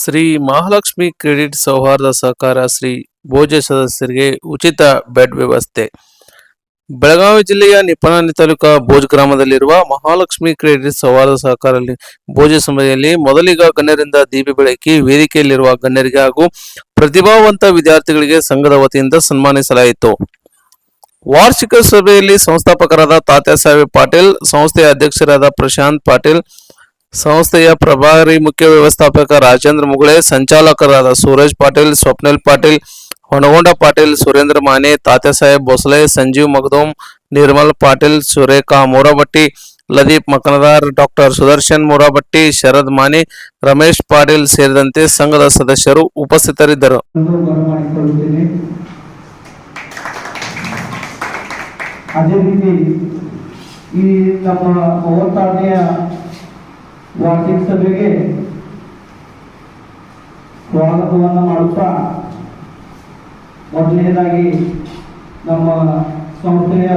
Shri Mahalakshmi credit ಸೌಹಾರ್ದ ಸಹಕಾರ ಶ್ರೀ ಭೋಜ ಸದಸ್ಯರಿಗೆ ಉಚಿತ ಬೆಡ್ ವ್ಯವಸ್ಥೆ. ಬೆಳಗಾವಿ ಜಿಲ್ಲೆಯ ನಿಪಣಾಣಿ ತಾಲೂಕಾ ಭೋಜ್ ಗ್ರಾಮದಲ್ಲಿರುವ ಮಹಾಲಕ್ಷ್ಮಿ ಕ್ರೆಡಿಟ್ ಸೌಹಾರ್ದ ಸಹಕಾರ ಭೋಜ ಸಮಯದಲ್ಲಿ ಮೊದಲಿಗ ಗಣ್ಯರಿಂದ ದೀಪ ಬೆಳಕಿ ವೇದಿಕೆಯಲ್ಲಿರುವ ಗಣ್ಯರಿಗೆ ಹಾಗೂ ಪ್ರತಿಭಾವಂತ ವಿದ್ಯಾರ್ಥಿಗಳಿಗೆ ಸಂಘದ ವತಿಯಿಂದ ಸನ್ಮಾನಿಸಲಾಯಿತು. ವಾರ್ಷಿಕ ಸಭೆಯಲ್ಲಿ ಸಂಸ್ಥಾಪಕರಾದ ತಾತ್ಯಾಸಾಹೇಬ್ ಪಾಟೀಲ್, ಸಂಸ್ಥೆಯ ಅಧ್ಯಕ್ಷರಾದ ಪ್ರಶಾಂತ್ ಪಾಟೀಲ್ ಸಂಸ್ಥೆಯ ಪ್ರಭಾರಿ ಮುಖ್ಯ ವ್ಯವಸ್ಥಾಪಕ ರಾಜೇಂದ್ರ ಮುಗುಳೆ ಸಂಚಾಲಕರಾದ ಸೂರಜ್ ಪಾಟೀಲ್ ಸ್ವಪ್ನಿಲ್ ಪಾಟೀಲ್ ಹೊನಗೊಂಡ ಪಾಟೀಲ್ ಸುರೇಂದ್ರ ಮಾನೆ ತಾತ್ಯಾಸಾಹೇಬ್ ಭೋಸಲೆ ಸಂಜೀವ್ ಮಗದೋಮ್ ನಿರ್ಮಲ್ ಪಾಟೀಲ್ ಸುರೇಖಾ ಮೂರಬಟ್ಟಿ ಲದೀಪ್ ಮಕನದಾರ್ ಡಾಕ್ಟರ್ ಸುದರ್ಶನ್ ಮೂರಬಟ್ಟಿ ಶರದ್ ಮಾನೆ ರಮೇಶ್ ಪಾಟೀಲ್ ಸೇರಿದಂತೆ ಸಂಘದ ಸದಸ್ಯರು ಉಪಸ್ಥಿತರಿದ್ದರು ಎಂದು ಬರಮಾಡಿಕೊಳ್ಳುತ್ತೇನೆ ಅದೇ ರೀತಿ ಈ ನಮ್ಮ ಮೂವತ್ತಾರನೆಯ ವಾರ್ಷಿಕ ಸಭೆಗೆ ಸ್ವಾಗತವನ್ನು ಮಾಡುತ್ತಾ ಮೊದಲನೇದಾಗಿ ನಮ್ಮ ಸಂಸ್ಥೆಯ